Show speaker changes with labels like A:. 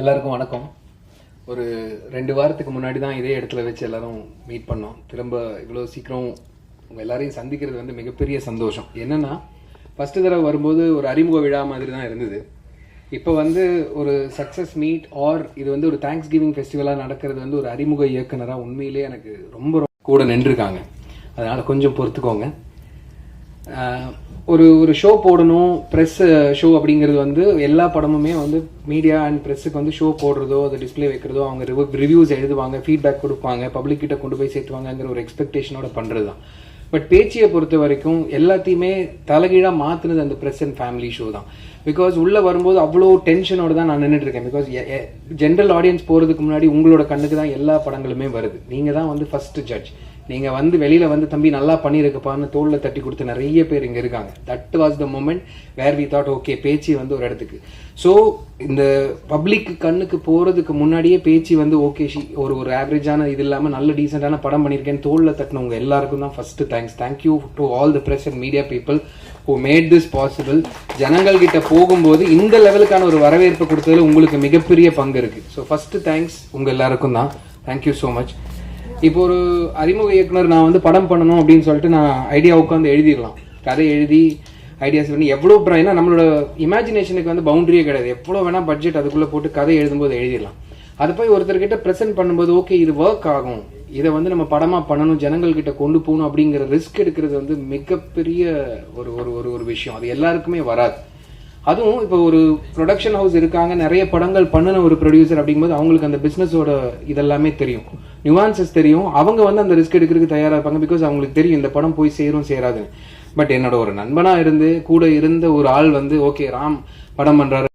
A: எல்லாருக்கும் வணக்கம். ஒரு ரெண்டு வாரத்துக்கு முன்னாடி தான் இதே இடத்துல வச்சு எல்லாரும் மீட் பண்ணோம். திரும்ப இவ்வளோ சீக்கிரம் உங்கள் எல்லாரையும் சந்திக்கிறது வந்து மிகப்பெரிய சந்தோஷம். என்னென்னா ஃபஸ்ட்டு தடவை வரும்போது ஒரு அறிமுக விழா மாதிரி தான் இருந்தது. இப்போ வந்து ஒரு சக்ஸஸ் மீட் ஆர் இது வந்து ஒரு தேங்க்ஸ் கிவிங் ஃபெஸ்டிவலாக நடக்கிறது வந்து ஒரு அறிமுக இயக்குனராக உண்மையிலே எனக்கு ரொம்ப கூட நின்றுருக்காங்க. அதனால் கொஞ்சம் பொறுத்துக்கோங்க. ஒரு ஒரு ஷோ போடணும் ப்ரெஸ் ஷோ அப்படிங்கிறது வந்து எல்லா படமுமே வந்து மீடியா அண்ட் ப்ரெஸ்ஸுக்கு வந்து ஷோ போடுறதோ அதை டிஸ்ப்ளே வைக்கிறதோ அவங்க ரிவ்யூஸ் எழுதுவாங்க ஃபீட்பேக் கொடுப்பாங்க பப்ளிக் கிட்ட கொண்டு போய் சேர்த்துவாங்கங்கிற ஒரு எக்ஸ்பெக்டேஷனோட பண்ணுறது தான் பட் பேச்சியை பொறுத்த வரைக்கும் எல்லாத்தையுமே தலைகீழாக மாற்றினது அந்த ப்ரெஸ் அண்ட் ஃபேமிலி ஷோ தான். பிகாஸ் உள்ளே வரும்போது அவ்வளோ டென்ஷனோட தான் நான் நின்றுட்டு இருக்கேன். பிகாஸ் ஜென்ரல் ஆடியன்ஸ் போகிறதுக்கு முன்னாடி உங்களோட கண்ணுக்கு தான் எல்லா படங்களுமே வருது. நீங்கள் தான் வந்து ஃபஸ்ட்டு ஜட்ஜ் நீங்க வந்து வெளியில வந்து தம்பி நல்லா பண்ணியிருக்கப்பான்னு தோல்ல தட்டி கொடுத்த நிறைய பேர் இங்க இருக்காங்க. That was the moment where we thought okay பேச்சு வந்து ஒரு இடத்துக்கு. ஸோ இந்த பப்ளிக் கண்ணுக்கு போறதுக்கு முன்னாடியே பேச்சு வந்து ஓகே ஒரு ஒரு ஆவரேஜான இது இல்லாமல் நல்ல டீசெண்டான படம் பண்ணியிருக்கேன் தோல்ல தட்டினவங்க எல்லாருக்கும் தான் first thanks thank you to all the press and media people who made this possible ஜனங்கள் கிட்ட போகும்போது இந்த லெவலுக்கான ஒரு வரவேற்பு கொடுத்ததுல உங்களுக்கு மிகப்பெரிய பங்கு இருக்கு. ஸோ ஃபர்ஸ்ட் தேங்க்ஸ் உங்க எல்லாருக்கும் தான். தேங்க்யூ ஸோ மச் இப்போ ஒரு அறிமுக இயக்குனர் நான் வந்து படம் பண்ணணும் அப்படின்னு சொல்லிட்டு நான் ஐடியா உட்காந்து எழுதிடலாம். கதை எழுதி ஐடியாஸ் பண்ணி எவ்வளோ ப்ர- ஏன்னா நம்மளோட இமேஜினேஷனுக்கு வந்து பவுண்டரியே கிடையாது. எவ்வளோ வேணால் பட்ஜெட் அதுக்குள்ளே போட்டு கதை எழுதும்போது எழுதிடலாம். அது போய் ஒருத்தர்கிட்ட ப்ரெசென்ட் பண்ணும்போது ஓகே இது ஒர்க் ஆகும். இதை வந்து நம்ம படமாக பண்ணணும் ஜனங்கள்கிட்ட கொண்டு போகணும் அப்படிங்கிற ரிஸ்க் எடுக்கிறது வந்து மிகப்பெரிய ஒரு ஒரு ஒரு ஒரு விஷயம். அது எல்லாருக்குமே வராது. அதுவும் இப்போ ஒரு ப்ரொடக்ஷன் ஹவுஸ் இருக்காங்க நிறைய படங்கள் பண்ணின ஒரு ப்ரொடியூசர் அப்படிங்கும்போது அவங்களுக்கு அந்த பிஸ்னஸோட இதெல்லாமே தெரியும். நியூவான்சஸ் தெரியும். அவங்க வந்து அந்த ரிஸ்க் எடுக்கிறதுக்கு தயாரா இருப்பாங்க பிகாஸ் அவங்களுக்கு தெரியும் இந்த படம் போய் சேரும் சேராதுன்னு. பட் என்னோட ஒரு நண்பனா இருந்து கூட இருந்த ஒரு ஆள் வந்து ஓகே ராம் படம் பண்ணுறாரு